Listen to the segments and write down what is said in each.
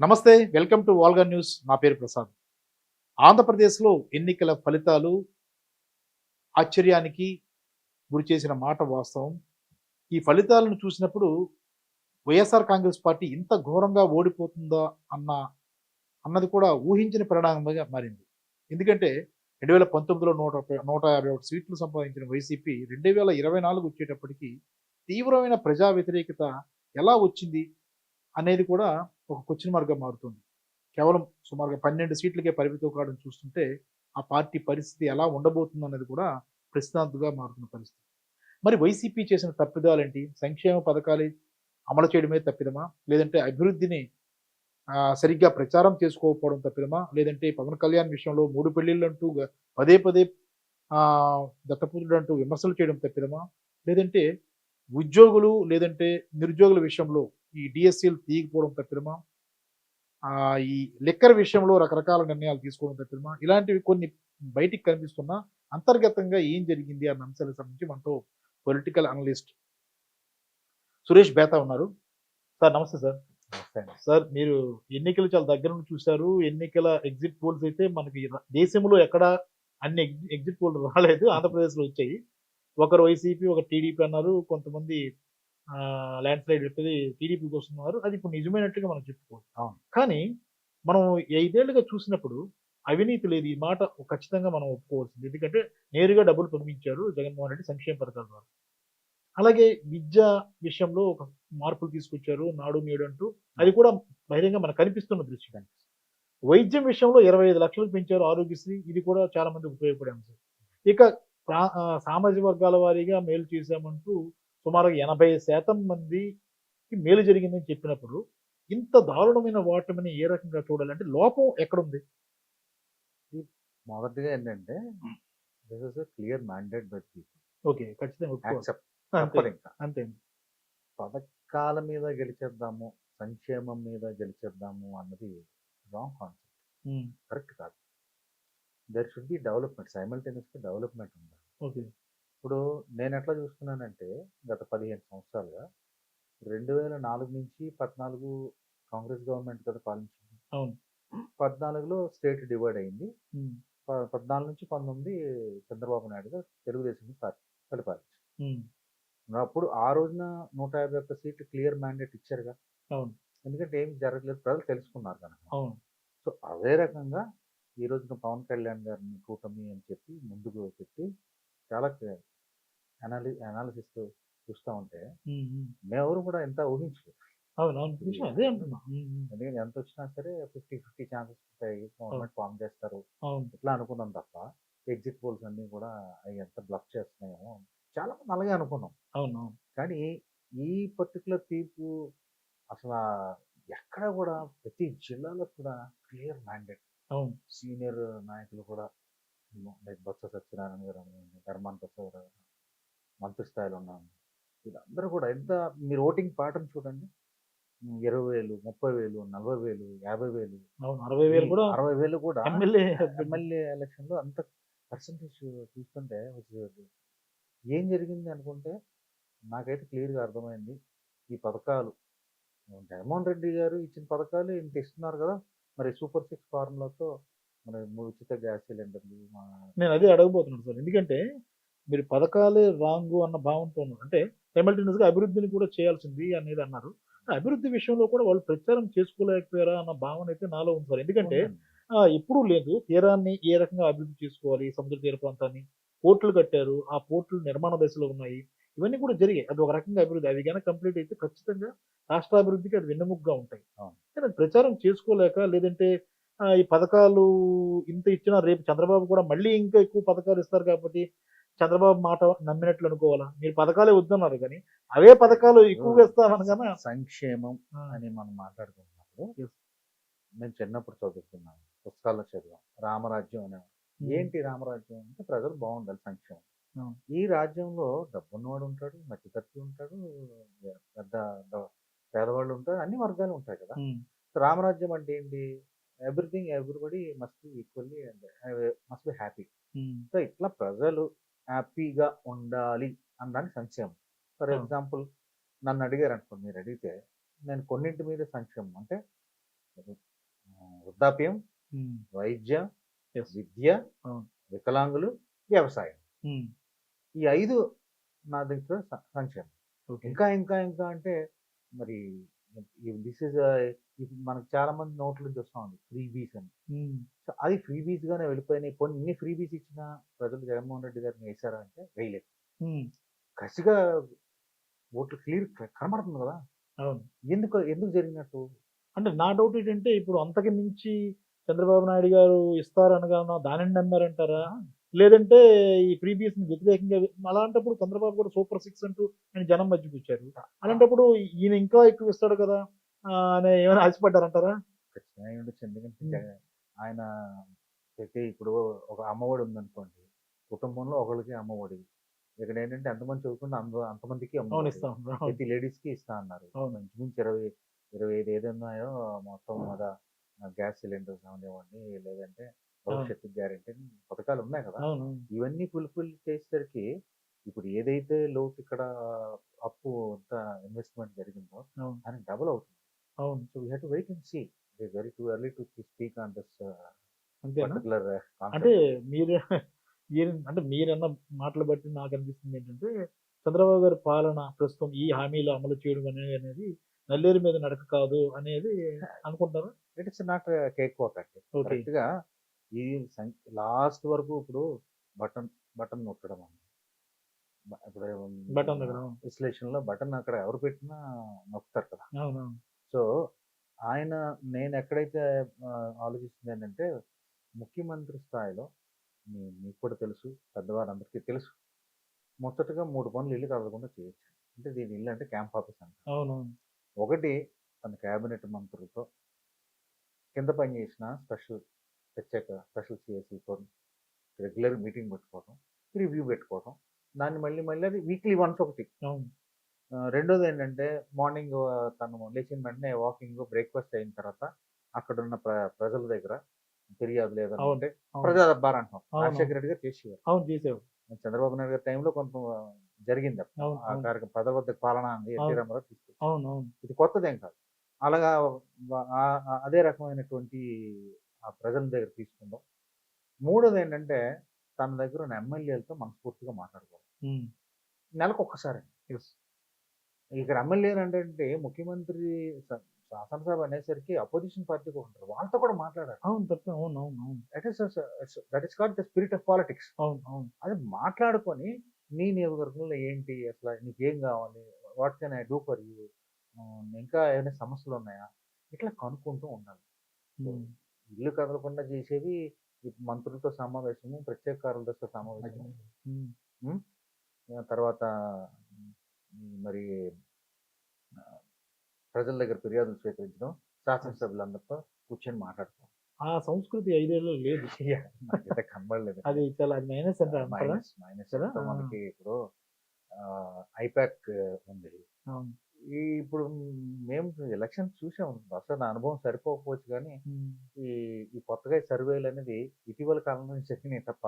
నమస్తే welcome to వాల్గా news. నా పేరు ప్రసాద్. ఆంధ్రప్రదేశ్లో ఎన్నికల ఫలితాలు ఆశ్చర్యానికి గురి చేసిన మాట వాస్తవం. ఈ ఫలితాలను చూసినప్పుడు వైఎస్ఆర్ కాంగ్రెస్ పార్టీ ఇంత ఘోరంగా ఓడిపోతుందా అన్న అన్నది కూడా ఊహించిన పరిణామంగా మారింది. ఎందుకంటే రెండు వేల పంతొమ్మిదిలో నూట నూట యాభై ఒకటి సీట్లు సంపాదించిన వైసీపీ రెండు వేల ఇరవై నాలుగు వచ్చేటప్పటికి తీవ్రమైన ప్రజా వ్యతిరేకత ఎలా వచ్చింది? అనేది కూడా ఒక క్వశ్చన్ మార్గం మారుతుంది. కేవలం సుమారుగా పన్నెండు సీట్లకే పరిమితం కావడం చూస్తుంటే ఆ పార్టీ పరిస్థితి ఎలా ఉండబోతుంది అనేది కూడా ప్రశ్నార్థగా మారుతున్న పరిస్థితి. మరి వైసీపీ చేసిన తప్పిదాలేంటి? సంక్షేమ పథకాలు అమలు చేయడమే తప్పిదమా? లేదంటే అభివృద్ధిని సరిగ్గా ప్రచారం చేసుకోకపోవడం తప్పిదమా? లేదంటే పవన్ కళ్యాణ్ విషయంలో మూడు పెళ్ళిళ్ళు అంటూ పదే పదే దత్తపుత్రుడు అంటూ విమర్శలు చేయడం తప్పిదమా? లేదంటే ఉద్యోగులు లేదంటే నిరుద్యోగుల విషయంలో ఈ డిఎస్సీలు తీయకపోవడం తప్పిదమా? ఆ, ఈ లిక్కర్ విషయంలో రకరకాల నిర్ణయాలు తీసుకోవడం తప్పిదమా? ఇలాంటివి కొన్ని బయటికి కనిపిస్తున్నా అంతర్గతంగా ఏం జరిగింది అన్న అంశాలకు సంబంధించి మనతో పొలిటికల్ అనలిస్ట్ సురేష్ బేతా ఉన్నారు. సార్ నమస్తే సార్. సార్ మీరు ఎన్నికలు చాలా దగ్గర నుండి చూశారు. ఎన్నికల ఎగ్జిట్ పోల్స్ అయితే మనకి దేశంలో ఎక్కడ అన్ని ఎగ్జిట్ పోల్ రాలేదు. ఆంధ్రప్రదేశ్లో వచ్చాయి. ఒకరు వైసీపీ ఒక టీడీపీ అన్నారు. కొంతమంది ల్యాండ్ స్లైడ్ చెప్పేది టీడీపీకి వస్తున్నారు అది ఇప్పుడు నిజమైనట్టుగా మనం చెప్పుకోవచ్చు. కానీ మనం ఐదేళ్ళుగా చూసినప్పుడు అవినీతి లేదు. ఈ మాట ఖచ్చితంగా మనం ఒప్పుకోవాల్సింది. ఎందుకంటే నేరుగా డబ్బులు పంపించారు జగన్మోహన్ రెడ్డి సంక్షేమ పథకాల ద్వారా. అలాగే విద్య విషయంలో ఒక మార్పులు తీసుకొచ్చారు నాడు నేడు అంటూ అది కూడా బహిరంగ మనకు కనిపిస్తున్న దృశ్యం. వైద్యం విషయంలో ఇరవై ఐదు లక్షలు పెంచారు ఆరోగ్యశ్రీ. ఇది కూడా చాలా మందికి ఉపయోగపడే అంశం. ఇక సామాజిక వర్గాల వారీగా మేలు చేశామంటూ సుమారు ఎనభై శాతం మందికి మేలు జరిగిందని చెప్పినప్పుడు ఇంత దారుణమైన ఓటమిని ఏ రకంగా చూడాలంటే లోపం ఎక్కడుంది? మొదటిగా ఏంటంటే this is clear mandate by people. Okay ఖచ్చితంగా అంతే పథకాల మీద గెలిచేద్దాము సంక్షేమం మీద గెలిచేద్దాము అన్నది రాంగ్ కాన్సెప్ట్ కరెక్ట్ కాదు. దర్ షుడ్ బి డెవలప్మెంట్ సైమల్టేనియస్గా డెవలప్మెంట్ ఉండాలి. ఓకే. ఇప్పుడు నేను ఎట్లా చూస్తున్నానంటే గత పదిహేను సంవత్సరాలుగా రెండు వేల నాలుగు నుంచి పద్నాలుగు కాంగ్రెస్ గవర్నమెంట్ కదా పాలించింది. అవును. పద్నాలుగులో స్టేట్ డివైడ్ అయింది. ప- పద్నాలుగు నుంచి పంతొమ్మిది చంద్రబాబు నాయుడు గారు తెలుగుదేశం పార్టీ పరిపాలించారు ఉమ్, అప్పుడు ఆ రోజున నూట యాభై ఒక్క సీట్లు క్లియర్ మ్యాండేట్ ఇచ్చారుగా. అవును. ఎందుకంటే ఏం జరగలేదు ప్రజలు తెలుసుకున్నారు కనుక అవును. సో అదే రకంగా ఈ రోజున పవన్ కళ్యాణ్ గారిని కూటమి అని చెప్పి ముందుకు పెట్టి చాలా అనాలి అనాలిసిస్ చూస్తూ ఉంటే. మేమెవరు కూడా ఎంత ఊహించలేదు. అవును అదే అంటున్నా. ఎందుకంటే ఎంత వచ్చినా సరే ఫిఫ్టీ ఫిఫ్టీ ఛాన్సెస్ ఉంటాయి. గవర్నమెంట్ ఫామ్ చేస్తారు. ఇట్లా అనుకున్నాం తప్ప ఎగ్జిట్ పోల్స్ అన్నీ కూడా అవి ఎంత బ్లఫ్ చేస్తున్నాయేమో చాలా మంది అలాగే అనుకున్నాం. అవును కానీ ఈ పర్టికులర్ తీర్పు అసలు ఎక్కడ కూడా ప్రతి జిల్లాలో కూడా క్లియర్ మ్యాండేట్. అవును. సీనియర్ నాయకులు కూడా లైక్ బొత్స సత్యనారాయణ గారు ధర్మాన ప్రసాద్ గారు మంత్రి స్థాయిలో ఉన్నాము వీళ్ళందరూ కూడా ఎంత మీరు ఓటింగ్ ప్యాటర్న్ చూడండి. ఇరవై వేలు ముప్పై వేలు నలభై వేలు యాభై వేలు అరవై వేలు కూడా అరవై వేలు కూడా ఎమ్మెల్యే ఎమ్మెల్యే. ఎలక్షన్లో అంత పర్సంటేజ్ చూస్తుంటే వచ్చి- ఏం జరిగింది అనుకుంటే నాకైతే క్లియర్గా అర్థమైంది. ఈ పథకాలు జగన్మోహన్ రెడ్డి గారు ఇచ్చిన పథకాలు ఇంత ఇస్తున్నారు కదా. మరి సూపర్ సిక్స్ ఫార్ములాతో మరి ఉచిత గ్యాస్ సిలిండర్లు నేను అదే అడగబోతున్నాను సార్. ఎందుకంటే మీరు పథకాలే రాంగు అన్న భావంతో ఉన్నారు అంటే గా అభివృద్ధిని కూడా చేయాల్సింది అనేది అన్నారు. ఆ అభివృద్ధి విషయంలో కూడా వాళ్ళు ప్రచారం చేసుకోలేకపోయారా అన్న భావన అయితే నాలో ఉంది సార్. ఎందుకంటే ఎప్పుడూ లేదు. తీరాన్ని ఏ రకంగా అభివృద్ధి చేసుకోవాలి? సముద్ర తీర ప్రాంతాన్ని పోర్టులు కట్టారు. ఆ పోర్టులు నిర్మాణ దశలో ఉన్నాయి. ఇవన్నీ కూడా జరిగాయి. అది ఒక రకంగా అభివృద్ధి. అవి కనుక కంప్లీట్ అయితే ఖచ్చితంగా రాష్ట్రాభివృద్ధికి అది వెన్నెముగ్గా ఉంటాయి. కానీ ప్రచారం చేసుకోలేక లేదంటే ఈ పథకాలు ఇంత ఇచ్చినా రేపు చంద్రబాబు కూడా మళ్ళీ ఇంకా ఎక్కువ పథకాలు ఇస్తారు కాబట్టి చంద్రబాబు మాట నమ్మినట్లు అనుకోవాలా? మీరు పథకాలే వద్దన్నారు కానీ అవే పథకాలు ఎక్కువగా ఇస్తామనగానే సంక్షేమం అని మనం మాట్లాడుకున్నప్పుడు. మేము చిన్నప్పుడు చదువుకున్నాం పుస్తకాల్లో చదివాం రామరాజ్యం అనే ఏంటి రామరాజ్యం అంటే ప్రజలు బాగుండాలి సంక్షేమం. ఈ రాజ్యంలో డబ్బున్నవాడు ఉంటాడు మధ్యతరగతి ఉంటాడు పెద్ద పేదవాళ్ళు ఉంటారు అన్ని వర్గాలు ఉంటాయి కదా. సో రామరాజ్యం అంటే ఏంటి? Everything everybody must be equally and must be happy. Um, so ఇట్లా ప్రజలు హ్యాపీగా ఉండాలి అనడానికి సంక్షేమం ఫర్. ఎగ్జాంపుల్ నన్ను అడిగారు అనుకోండి మీరు అడిగితే నేను కొన్నింటి మీద సంక్షేమం అంటే వృద్ధాప్యం వైద్య. విద్య. వికలాంగులు వ్యవసాయం ఈ ఐదు నా దగ్గర సంక్షేమం ఇంకా ఇంకా ఇంకా అంటే మరి దిస్ ఇస్ మనకు చాలా మంది నోట్ల నుంచి వస్తా ఉంది ఫ్రీ బీస్ అని. సో అది ఫ్రీ బీస్ గానే వెళ్ళిపోయినాయి. కొన్ని ఇన్ని ఫ్రీ బీస్ ఇచ్చిన ప్రజలు జగన్మోహన్ రెడ్డి గారిని వేశారా అంటే వేయలేదు. కసిగా ఓట్లు క్లియర్ కనబడుతుంది కదా. అవును. ఎందుకు ఎందుకు జరిగినట్టు? అంటే నా డౌట్ ఏంటంటే ఇప్పుడు అంతకి మించి చంద్రబాబు నాయుడు గారు ఇస్తారనగా దానిని నమ్మారంటారా? లేదంటే ఈ ప్రీవియస్ వ్యతిరేకంగా అలాంటప్పుడు చంద్రబాబు కూడా సూపర్ సిక్స్ అంటూ ఆయన జనం మధ్యకి వచ్చారు. అలాంటప్పుడు ఈయన ఇంకా ఎక్కువ ఇస్తాడు కదా. అని ఏమైనా ఆశపడ్డారంటారా? ఖచ్చితంగా అయి ఉండొచ్చు. ఎందుకంటే. జగ- ఆయన ప్రతి ఇప్పుడు ఒక అమ్మఒడి ఉందనుకోండి కుటుంబంలో ఒకరికి అమ్మఒడి. ఇక్కడ ఏంటంటే ఎంతమంది చదువుకుంటే అంత అంతమందికి అవును అమ్మఒడి. ఇస్తాం. అవును. ప్రతి లేడీస్కి ఇస్తా అన్నారు. అవును. ఇంచుమించు ఇరవై ఇరవై ఐదు ఏది ఉన్నాయో మొత్తం మీద గ్యాస్ సిలిండర్స్ అవనివ్వండి లేదంటే భవిష్యత్తు గ్యారెంటీ పథకాలు ఉన్నాయి కదా. అవును. ఇవన్నీ ఫుల్ఫిల్ చేసేసరికి ఇప్పుడు ఏదైతే లోటు ఇక్కడ అప్పు అంత ఇన్వెస్ట్మెంట్ జరిగిందో అవును. అని డబుల్ అవుతుంది. అవును. So we have to wait and see it very too early to speak on this particular అంటే మీరు మీరు అంటే మీరన్న మాటలు బట్టి నాకు అనిపిస్తుంది ఏంటంటే చంద్రబాబు గారి పాలన ప్రస్తుతం ఈ హామీలు అమలు చేయడం అనేది అనేది నల్లేరు మీద నడక కాదు అనేది అనుకుంటారా? It is not cake walk కరెక్ట్గా ఈ లాస్ట్ వరకు ఇప్పుడు బటన్ బటన్ నొక్కడం ఇప్పుడు బటన్. విశ్లేషణలో బటన్ అక్కడ ఎవరు పెట్టినా నొక్కుతారు కదా. సో ఆయన నేను ఎక్కడైతే ఆలోచిస్తుంది ఏంటంటే ముఖ్యమంత్రి స్థాయిలో మీ మీకు కూడా తెలుసు పెద్దవారందరికీ తెలుసు. మొదటగా మూడు పనులు ఇల్లు కదలకుండా చేయొచ్చు. అంటే దీని ఇల్లు అంటే క్యాంప్ ఆఫీస్ అంట అవునవును. ఒకటి తన క్యాబినెట్ మంత్రులతో కింద పనిచేసిన స్పెషల్ ప్రత్యేక స్పెషల్ సిఎస్సితో రెగ్యులర్ మీటింగ్ పెట్టుకోవడం రివ్యూ పెట్టుకోవడం దాన్ని మళ్ళీ మళ్ళీ అది వీక్లీ వన్స్ ఒకటి. అవును. రెండోది ఏంటంటే మార్నింగ్ తను లేచిన వెంటనే వాకింగ్ బ్రేక్ఫాస్ట్ అయిన తర్వాత అక్కడ ఉన్న ప్ర ప్రజల దగ్గర ఫిర్యాదు లేదంటే అవును. ప్రజా దర్బార్ అంటాం. రాజశేఖర రెడ్డి గారు చేసేవారు. అవును చేసేవారు. చంద్రబాబు నాయుడు గారి టైంలో కొంత జరిగింది ఆ కార్యక్రమం ప్రజల వద్ద పాలన అంది ఎన్టీ. రామారావు తీసుకొచ్చారు. ఇది కొత్తదేం కాదు. అలాగా అదే రకమైనటువంటి ఆ ప్రజల దగ్గర తీసుకుందాం. మూడోది ఏంటంటే తన దగ్గర ఉన్న ఎమ్మెల్యేలతో మనస్ఫూర్తిగా మాట్లాడుకోవాలి. నెలకు ఒక్కసారి. ఇక్కడ ఎమ్మెల్యేలు అంటే ముఖ్యమంత్రి శాసనసభ అనేసరికి అపోజిషన్ పార్టీకి ఉంటారు వాళ్ళతో కూడా మాట్లాడారు. అవును తప్ప అవును అవును అవును. That is that is called the spirit of politics అవును అవును. అది మాట్లాడుకొని నీ నియోజకవర్గంలో ఏంటి? అసలు నీకేం కావాలి? What can I do for you ఇంకా ఏమైనా సమస్యలు ఉన్నాయా? ఇట్లా కనుక్కుంటూ ఉండాలి. ఇల్లు కదలకుండా చేసేవి మంత్రులతో సమావేశము ప్రత్యేక కార్యదర్శులతో సమావేశము తర్వాత మరి ప్రజల దగ్గర ఫిర్యాదులు స్వీకరించడం శాసనసభ్యులందరితో కూర్చొని మాట్లాడుకోవడం. ఆ సంస్కృతి ఐదేళ్ళు లేదు. కనబడలేదు. అది చాలా మైనస్ అంటే అంటారా? Minus minus? మనకి ఇప్పుడు ఐపాక్ ఉంది. ఈ ఇప్పుడు మేము ఎలక్షన్ చూసాం. అసలు నా అనుభవం సరిపోకపోవచ్చు కానీ ఈ ఈ కొత్తగా సర్వేలు అనేది ఇటీవల కాలం నుంచి జరిగినాయి తప్ప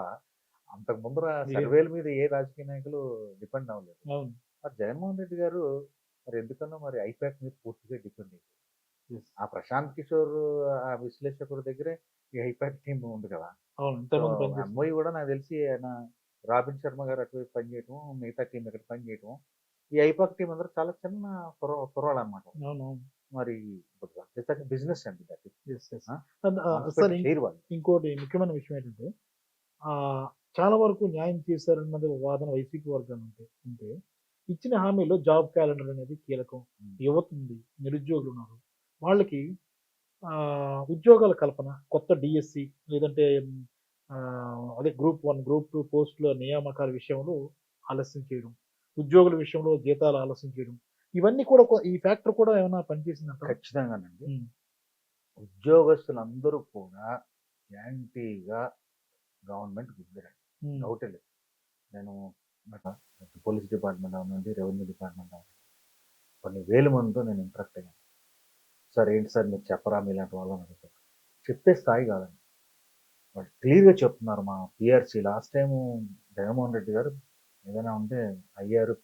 అంతకు ముందర. సర్వేల మీద ఏ రాజకీయ నాయకులు డిపెండ్ అవ్వలేదు. మరి జగన్మోహన్ రెడ్డి గారు మరి ఎందుకన్నా మరి ఐపాక్ మీద పూర్తిగా డిపెండ్ yes. ఆ ప్రశాంత్ కిషోర్ ఆ విశ్లేషకుడి దగ్గరే ఈ ఐపాక్ టీం ఉంది కదా. అమ్మాయి కూడా నాకు తెలిసి ఆయన రాబిన్ శర్మ గారు అటువైపు పనిచేయటం మిగతా టీం ఇక్కడ పనిచేయటం ఈ ఐపాక్ టీం అందరూ చాలా చిన్న కుర్రాళ్ళు అనమాట మరి బిజినెస్ అండి ఇంకోటి ముఖ్యమైన విషయం ఏంటంటే ఆ, చాలా వరకు న్యాయం చేశారన్నది వాదన వైసీపీ వర్గం ఉంటే ఉంటే ఇచ్చిన హామీలో జాబ్ క్యాలెండర్ అనేది కీలకం. యువత ఉంది నిరుద్యోగులు ఉన్నారు. వాళ్ళకి ఉద్యోగాల కల్పన కొత్త డిఎస్సి లేదంటే అదే గ్రూప్ వన్ గ్రూప్ టూ పోస్టుల నియామకాల విషయంలో ఆలస్యం చేయడం ఉద్యోగుల విషయంలో జీతాలు ఆలస్యం చేయడం ఇవన్నీ కూడా ఈ ఫ్యాక్టర్ కూడా ఏమైనా పనిచేసిందంట ఖచ్చితంగానండి. ఉద్యోగస్తులందరూ కూడా యాంటీగా గవర్నమెంట్ గుద్దారు డౌటే లేదు. నేను పోలీస్ డిపార్ట్మెంట్ అవునండి రెవెన్యూ డిపార్ట్మెంట్ అవునండి కొన్ని వేల మందితో నేను ఇంటరాక్ట్ అయ్యాను. సార్ ఏంటి సార్ మీరు చెప్పరా మీలాంటి వాళ్ళని అడుగుతారు చెప్పే స్థాయి కాదండి. వాళ్ళు క్లియర్గా చెప్తున్నారు మా PRC. Last time Jaganmohan Reddy గారు ఏదైనా ఉంటే అయ్యారు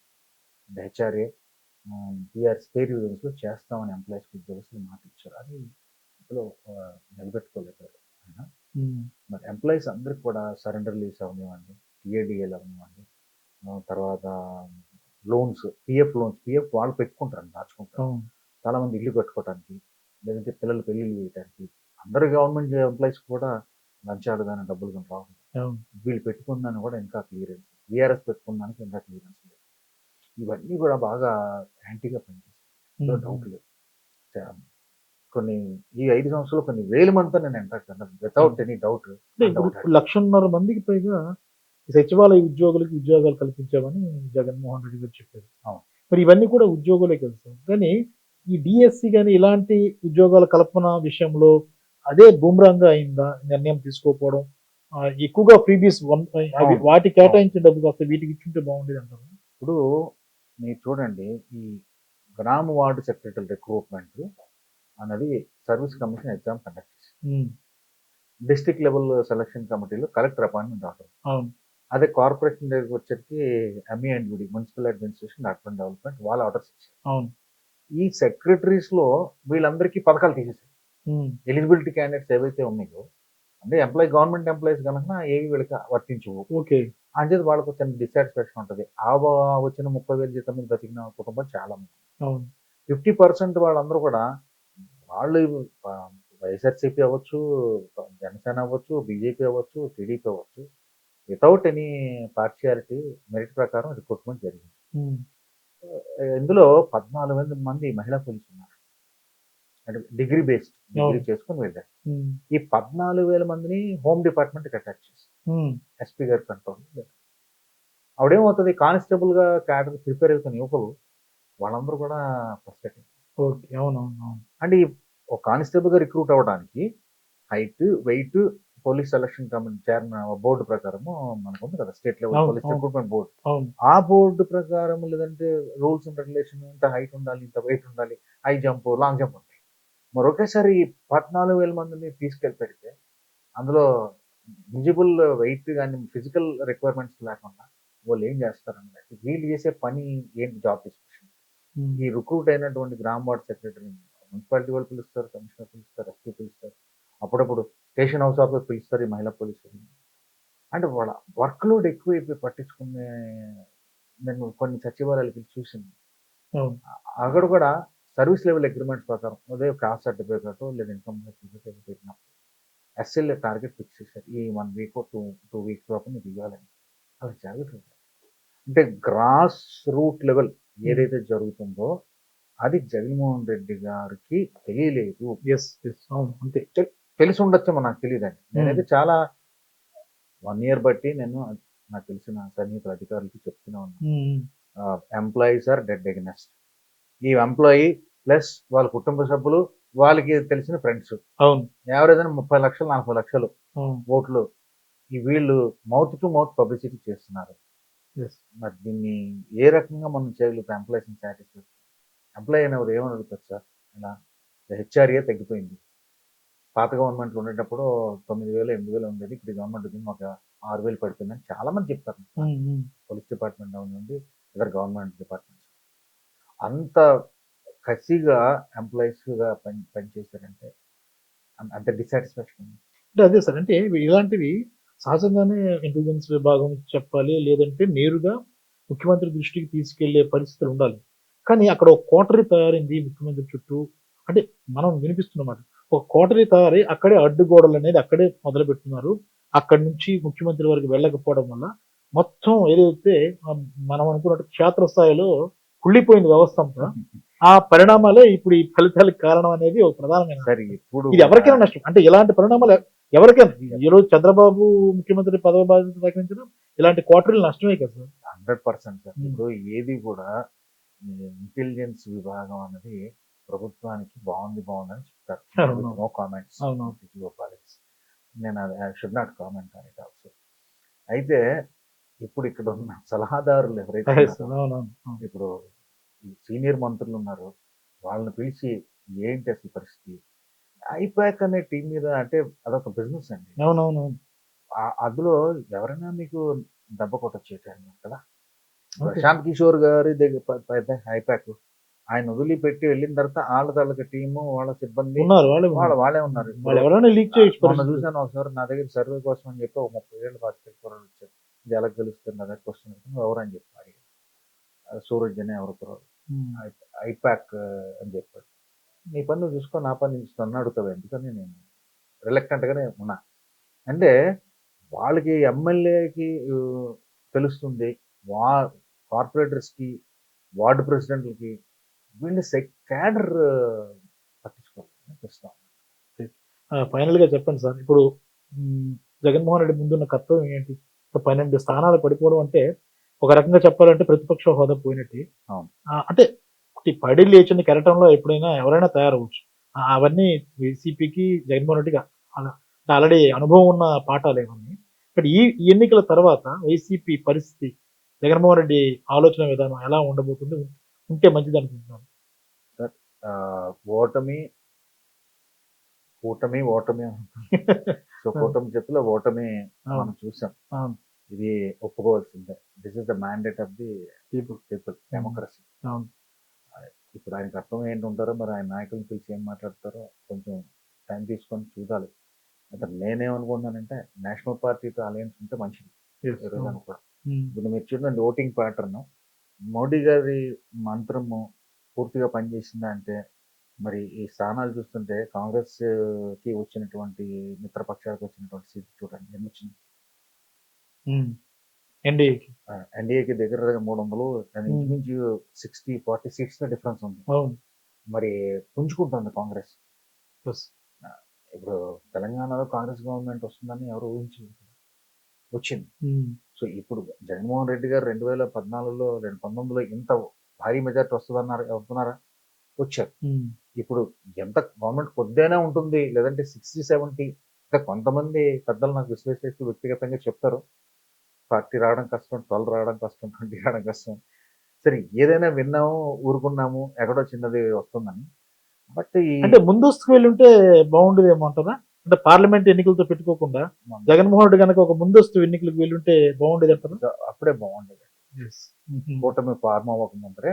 హెచ్ఆర్ఏ పిఆర్సీ పే రివిజన్స్లో చేస్తామని ఎంప్లాయీస్కి ఉద్యోగస్తులు మాట ఇచ్చారు అది ఆయన ఉమ్, మరి ఎంప్లాయీస్ అందరికి కూడా సరెండర్ లీవ్స్ అవనివ్వండి టీఏడిఏలు అవనివ్వండి తర్వాత లోన్స్ పిఎఫ్ లోన్స్ పిఎఫ్ వాళ్ళు పెట్టుకుంటారు దాచుకుంటారు. చాలా మంది ఇల్లు కట్టుకోవడానికి లేదంటే పిల్లలు పెళ్ళిళ్ళు చేయడానికి అందరు గవర్నమెంట్ ఎంప్లాయీస్ కూడా లంచాలు కానీ డబ్బులు కానీ రావు. వీళ్ళు పెట్టుకున్నాను కూడా ఇంకా క్లియరెన్స్ విఆర్ఎస్ పెట్టుకున్నానికి ఇంకా క్లియరెన్స్ లేదు. ఇవన్నీ కూడా బాగా యాంటీగా పనిచేస్తాయి. డౌట్ లేదు. కొన్ని ఈ ఐదు సంవత్సరాలు కొన్ని వేల మందితో నేను ఎంటర్ వితౌట్ ఎనీ డౌట్. లక్షన్నర మందికి పైగా సచివాలయ ఉద్యోగులకి ఉద్యోగాలు కల్పించామని జగన్మోహన్ రెడ్డి గారు చెప్పారు. మరి ఇవన్నీ కూడా ఉద్యోగులే కదా సార్. కానీ ఈ డిఎస్సి కానీ ఇలాంటి ఉద్యోగాల కల్పన విషయంలో అదే బూమ్రాంగా అయిందా? నిర్ణయం తీసుకోకపోవడం ఎక్కువగా ఫ్రీబీస్ వన్ అవి. వాటి కేటాయించిన డబ్బు కాస్త వీటికి ఇచ్చుంటే బాగుండేది అంటారు? ఇప్పుడు మీరు చూడండి ఈ గ్రామ వార్డు సెక్రటరీ రిక్రూట్మెంట్ అన్నది సర్వీస్ కమిషన్ ఎగ్జామ్ కండక్ట్ చేసింది. ఉమ్, డిస్ట్రిక్ట్ లెవెల్ సెలక్షన్ కమిటీలో కలెక్టర్ అపాయింట్మెంట్ అవును. అదే కార్పొరేషన్ దగ్గరికి వచ్చరికి ఎంఈ అండ్ గుడి మున్సిపల్ అడ్మినిస్ట్రేషన్ అర్బన్ డెవలప్మెంట్ వాళ్ళ ఆర్డర్స్ ఇచ్చారు. అవును. ఈ సెక్రటరీస్లో వీళ్ళందరికీ పథకాలు తీసేసారు ఎలిజిబిలిటీ క్యాండిడేట్స్ ఏవైతే ఉన్నాయో అంటే ఎంప్లాయీ గవర్నమెంట్ ఎంప్లాయీస్ కనుక ఏవి వీళ్ళకి వర్తించవు. ఓకే. అంచేది వాళ్ళకు చిన్న డిసాటిస్ఫాక్షన్ ఉంటుంది. ఆ వచ్చిన ముప్పై వేల జీతం మీద బతికిన కుటుంబం చాలా మంది. అవును. ఫిఫ్టీ పర్సెంట్ వాళ్ళందరూ కూడా వాళ్ళు వైఎస్ఆర్సీపీ అవ్వచ్చు జనసేన అవ్వచ్చు బీజేపీ అవ్వచ్చు టీడీపీ అవ్వచ్చు వితౌట్ ఎనీ పార్షియాలిటీ మెరిట్ ప్రకారం రిక్రూట్మెంట్ జరిగింది. ఉమ్, ఇందులో పద్నాలుగు వేల మంది మహిళా పోలీసు ఉన్నారు. అంటే డిగ్రీ బేస్డ్ డిగ్రీ. చేసుకుని వెళ్ళారు. ఉమ్, ఈ పద్నాలుగు వేల మందిని హోమ్ డిపార్ట్మెంట్కి అటాచ్ చేసి ఎస్పీ గారి కంట్రోల్ ఆవిడేమవుతుంది కానిస్టేబుల్గా క్యాడర్ ప్రిపేర్ అవుతున్న యువకులు వాళ్ళందరూ కూడా ఫస్ట్ ఓకే. అవును అవును. అవును అంటే ఈ ఒక కానిస్టేబుల్గా రిక్రూట్ అవ్వడానికి height weight police selection committee chairman board ప్రకారము మనకు ఉంది కదా state level police. Recruitment board. ఆ బోర్డు ప్రకారం లేదంటే రూల్స్ అండ్ రెగ్యులేషన్ ఇంత హైట్ ఉండాలి ఇంత వెయిట్ ఉండాలి హై జంప్ లాంగ్ జంప్ ఉంటాయి. మరి ఒకేసారి పద్నాలుగు వేల మందిని తీసుకెళ్ళి పెడితే అందులో విజిబుల్ వెయిట్ కానీ ఫిజికల్ రిక్వైర్మెంట్స్ లేకుండా వాళ్ళు ఏం చేస్తారంటే వీళ్ళు చేసే పని ఏంటి జాబ్ డిస్క్రిప్షన్? ఈ రిక్రూట్ అయినటువంటి గ్రామ వార్డ్ సెక్రటరీ మున్సిపాలిటీ వాళ్ళు పిలుస్తారు కమిషనర్ పిలుస్తారు ఎస్పీ పిలుస్తారు. అప్పుడప్పుడు స్టేషన్ హౌస్ ఆఫీసర్ పిలుస్తారు ఈ మహిళా పోలీసులు. అంటే వాళ్ళ వర్క్ లోడ్ ఎక్కువైపోయి పట్టించుకునే నేను కొన్ని సచివాలయాలు పిలిచి చూసింది. అక్కడ కూడా సర్వీస్ లెవెల్ అగ్రిమెంట్స్ ప్రకారం అదే కాస్ట్ సర్టిఫికేట్ లేదా ఇన్కమ్ సర్టిఫికేట్ పెట్టినప్పుడు ఎస్ఎల్ఏ టార్గెట్ ఫిక్స్ చేశారు. ఈ one week two two weeks లోపు మీకు ఇవ్వాలని అలా జరుగుతుంది. అంటే గ్రాస్ రూట్ లెవెల్ ఏదైతే జరుగుతుందో అది జగన్మోహన్ రెడ్డి గారికి తెలియలేదు. ఎస్ ఎస్ అవును అంతే. తెలిసి ఉండొచ్చేమో నాకు తెలియదండి నేనైతే చాలా వన్ ఇయర్ బట్టి నేను నాకు తెలిసిన సన్నిహితుల అధికారులకి చెప్తూనే ఉన్నాను um, employees are dead against ఈ ఎంప్లాయీ ప్లస్ వాళ్ళ కుటుంబ సభ్యులు వాళ్ళకి తెలిసిన ఫ్రెండ్స్ అవును. యావరేజ్ అని ముప్పై లక్షలు నలభై లక్షలు ఓట్లు ఈ వీళ్ళు మౌత్ టు మౌత్ పబ్లిసిటీ చేస్తున్నారు. మరి దీన్ని ఏ రకంగా మనం చేయగలుగుతాం? ఎంప్లాయీస్ని సాటిస్ఫై ఎంప్లాయీ అనేవారు ఏమని అడుగుతారు సార్? ఇలా హెచ్ఆర్ఏ తగ్గిపోయింది. పాత గవర్నమెంట్లో ఉండేటప్పుడు తొమ్మిది వేలు ఎనిమిది వేలు ఉండేది. ఇప్పుడు గవర్నమెంట్ వచ్చింది ఒక ఆరు వేలు పడిపోయిందని చాలా మంది చెప్తారు పోలీస్ డిపార్ట్మెంట్ నుండి ఇతర గవర్నమెంట్ డిపార్ట్మెంట్స్. అంత కసిగా ఎంప్లాయీస్గా పని పనిచేశారంటే అంత డిసాటిస్ఫాక్షన్ అంటే అదే సార్ అంటే ఇలాంటివి సహజంగానే ఇంటెలిజెన్స్ విభాగం చెప్పాలి లేదంటే నేరుగా ముఖ్యమంత్రి దృష్టికి తీసుకెళ్ళే పరిస్థితులు ఉండాలి. కానీ అక్కడ ఒక కోటరీ తయారైంది ముఖ్యమంత్రి చుట్టూ. అంటే మనం వినిపిస్తున్నమాట ఒక కోటరీ తయారై అక్కడే అడ్డుగోడలు అనేది అక్కడే మొదలు పెడుతున్నారు అక్కడి నుంచి ముఖ్యమంత్రి వరకు వెళ్ళకపోవడం వల్ల మొత్తం ఏదైతే మనం అనుకున్నట్టు క్షేత్రస్థాయిలో కుళ్ళిపోయింది వ్యవస్థ అంతా ఆ పరిణామాలే ఇప్పుడు ఈ ఫలితాలకు కారణం అనేది ఒక ప్రధానమైన ఇప్పుడు ఇది ఎవరికైనా నష్టం. అంటే ఇలాంటి పరిణామాలు ఎవరికైనా ఈ రోజు చంద్రబాబు ముఖ్యమంత్రి పదవి బాధ్యత వహించడం ఇలాంటి క్వార్టర్లు నష్టమే కదా సార్. Hundred percent sir. ఇప్పుడు ఏది కూడా ఇంటెలిజెన్స్ విభాగం అనేది ప్రభుత్వానికి బాగుంది బాగుందని అవును. నో కామెంట్స్ అవును. నేను ఐ షుడ్ నాట్ కామెంట్ అని ఆల్సో అయితే ఇప్పుడు ఇక్కడ ఉన్న సలహాదారులు ఎవరైతే ఇప్పుడు సీనియర్ మంత్రులు ఉన్నారు వాళ్ళని పిలిచి ఏంటి అసలు పరిస్థితి? ఐపాక్ అనే టీం మీద అంటే అదొక బిజినెస్ అండి. అవునవును. అందులో ఎవరైనా మీకు దెబ్బ కొట్టొచ్చు కదా. ప్రశాంత్ కిషోర్ గారి దగ్గర ఐపాక్ ఆయన వదిలిపెట్టి వెళ్ళిన తర్వాత వాళ్ళ తాలూకా టీము వాళ్ళ సిబ్బంది ఉన్నారు వాళ్ళే వాళ్ళ ఉన్నారు. వాళ్ళే ఉన్నారు. వాళ్ళు ఎవరైనా లీక్ చేయొచ్చు మొన్న పరిస్థితి. చూసాను ఒకసారి నా దగ్గర సర్వే కోసం అని చెప్పి ఒక ముప్పై ఏళ్ళు పాతికేళ్ళ కుర్రాడు వచ్చారు ఇది ఎలా గెలుస్తుంది నా దగ్గర క్వశ్చన్ ఎవరని చెప్పి అడిగారు సూరజ్ అనే ఎవరు కుర్రాడు. ఐపాక్ అని చెప్పాడు. నీ పని నువ్వు చూసుకో నా పని నన్ను అడుగుతావు ఎందుకని నేను reluctant గానే ఉన్నా. అంటే వాళ్ళకి ఎమ్మెల్యేకి తెలుస్తుంది వా కార్పొరేటర్స్కి వార్డు ప్రెసిడెంట్లకి వీళ్ళు క్యాడర్ పట్టించుకోవాలి ఫైనల్గా చెప్పండి సార్. ఇప్పుడు జగన్మోహన్ రెడ్డి ముందున్న కర్తవ్యం ఏంటి? పన్నెండు స్థానాలు పడిపోవడం అంటే ఒక రకంగా చెప్పాలంటే ప్రతిపక్ష హోదా పోయినట్టు. అంటే పడి లేచిన కెరటంలో ఎప్పుడైనా ఎవరైనా తయారవచ్చు అవన్నీ వైసీపీకి జగన్మోహన్ రెడ్డికి ఆల్రెడీ అనుభవం ఉన్న పాఠాలు ఇవన్నీ బట్ ఈ ఎన్నికల తర్వాత వైసీపీ పరిస్థితి జగన్మోహన్ రెడ్డి ఆలోచన విధానం ఎలా ఉండబోతుంది? ఉంటే మంచిది అనుకుంటున్నాను. ఆ, ఓటమి కూటమి ఓటమి సో కూటమి చేతిలో ఓటమి మనం చూసాం. అవును. ఇది ఒప్పుకోవాల్సిందే. This is the mandate of the People. People democracy అవును. ఇప్పుడు ఆయనకు అర్థం ఏంటి ఉంటారో మరి ఆయన నాయకులను పిలిచి ఏం మాట్లాడతారో కొంచెం టైం తీసుకొని చూడాలి. అంటే నేనేమనుకుంటున్నానంటే నేషనల్ పార్టీతో అలయన్స్ ఉంటే మంచిది. Yes. కూడా. ఉమ్. ఇప్పుడు మీరు చూడండి ఓటింగ్ ప్యాటర్న్. మోడీ గారి మంత్రము పూర్తిగా పనిచేసిందా అంటే మరి ఈ స్థానాలు చూస్తుంటే కాంగ్రెస్కి వచ్చినటువంటి మిత్రపక్షాలకు వచ్చినటువంటి సీట్ చూడండి ఎన్ని వచ్చింది. ఎన్డీఏకి. ఎన్డీఏకి దగ్గర దగ్గర మూడు వందలు. ఇంచుమించు సిక్స్టీ ఫార్టీ సీట్స్ డిఫరెన్స్ ఉంది. మరి పుంజుకుంటుంది కాంగ్రెస్. ఎస్. ఇప్పుడు తెలంగాణలో కాంగ్రెస్ గవర్నమెంట్ వస్తుందని ఎవరు ఊహించలేదు వచ్చింది. సో ఇప్పుడు జగన్మోహన్ రెడ్డి గారు రెండు వేల పద్నాలుగులో రెండు పంతొమ్మిదిలో ఇంత భారీ మెజార్టీ వస్తుందన్నారు అవుతున్నారా వచ్చారు. ఇప్పుడు ఎంత గవర్నమెంట్ కొద్దిగా ఉంటుంది లేదంటే సిక్స్టీ సెవెంటీ ఇంకా కొంతమంది పెద్దలు నాకు విశ్లేషిస్తూ వ్యక్తిగతంగా చెప్తారు. పార్టీ రావడం కష్టం ట్వెల్వ్ రావడం కష్టం ట్వంటీ రావడం కష్టం. సరే ఏదైనా విన్నాము ఊరుకున్నాము ఎక్కడో చిన్నది వస్తుందని. బట్ అంటే ముందస్తుకు వెళ్ళుంటే బాగుండేదేమో అంటారా? అంటే పార్లమెంట్ ఎన్నికలతో పెట్టుకోకుండా జగన్మోహన్ రెడ్డి కనుక ఒక ముందస్తు ఎన్నికలకు వెళ్ళుంటే బాగుండేది అంటారా? అప్పుడే బాగుండేది. కూటమి ఫార్మ్ అవ్వక ముందరే.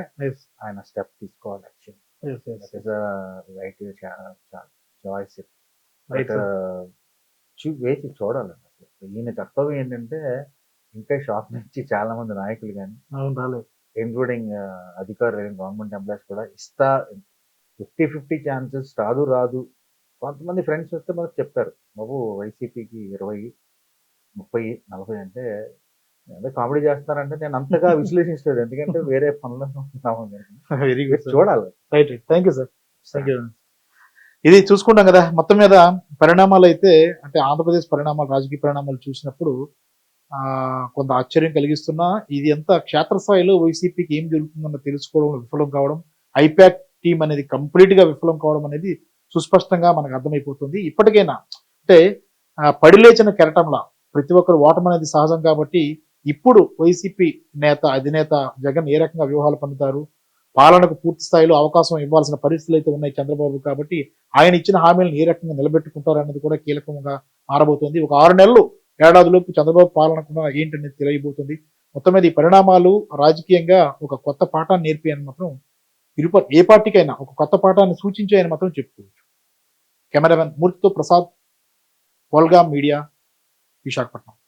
ఆయన స్టెప్ తీసుకోవాలి రైట్ చాయిస్ వేసి అసలు. ఈయన కర్తవ్యం ఏంటంటే ఇంకా షాప్ నుంచి చాలా మంది నాయకులు కానీ ఇంక్లూడింగ్ అధికారులు గవర్నమెంట్ ఎంప్లాయీస్ కూడా ఇస్తా ఫిఫ్టీ ఫిఫ్టీ ఛాన్సెస్ రాదు రాదు కొంతమంది ఫ్రెండ్స్ వస్తే మనకు చెప్తారు బాబు వైసీపీకి ఇరవై ముప్పై నలభై అంటే అదే కామెడీ చేస్తున్నారంటే నేను అంతగా విశ్లేషించలేదు. ఎందుకంటే వేరే పనులు. వెరీ గుడ్ చూడాలి. Right right thank you sir thank you ఇది చూసుకుంటాం కదా మొత్తం మీద పరిణామాలు అయితే అంటే ఆంధ్రప్రదేశ్ పరిణామాలు రాజకీయ పరిణామాలు చూసినప్పుడు ఆ కొంత ఆశ్చర్యం కలిగిస్తున్నా ఇది ఎంత క్షేత్రస్థాయిలో వైసీపీకి ఏం జరుగుతుందన్న తెలుసుకోవడం విఫలం కావడం ఐపాక్ టీం అనేది కంప్లీట్గా విఫలం కావడం అనేది సుస్పష్టంగా మనకు అర్థమైపోతుంది. ఇప్పటికైనా అంటే పడిలేచిన కెరటంలా ప్రతి ఒక్కరు ఓటం అనేది సహజం కాబట్టి ఇప్పుడు వైసీపీ నేత అధినేత జగన్ ఏ రకంగా వ్యూహాలు పన్నుతారు పాలనకు పూర్తి స్థాయిలో అవకాశం ఇవ్వాల్సిన పరిస్థితులు అయితే ఉన్నాయి చంద్రబాబు కాబట్టి ఆయన ఇచ్చిన హామీలను ఏ రకంగా నిలబెట్టుకుంటారు అన్నది కూడా కీలకంగా మారబోతుంది. ఒక ఆరు నెలలు ఏడాదిలోపు చంద్రబాబు పాలన కూడా ఏంటనేది తెలియబోతుంది. మొత్తం మీద ఈ పరిణామాలు రాజకీయంగా ఒక కొత్త పాఠాన్ని నేర్పాయని మాత్రం ఇరు ఏ పార్టీకైనా ఒక కొత్త పాఠాన్ని సూచించాయని మాత్రం చెప్పుకోవచ్చు. కెమెరామెన్ మూర్తితో ప్రసాద్ వల్గా మీడియా విశాఖపట్నం.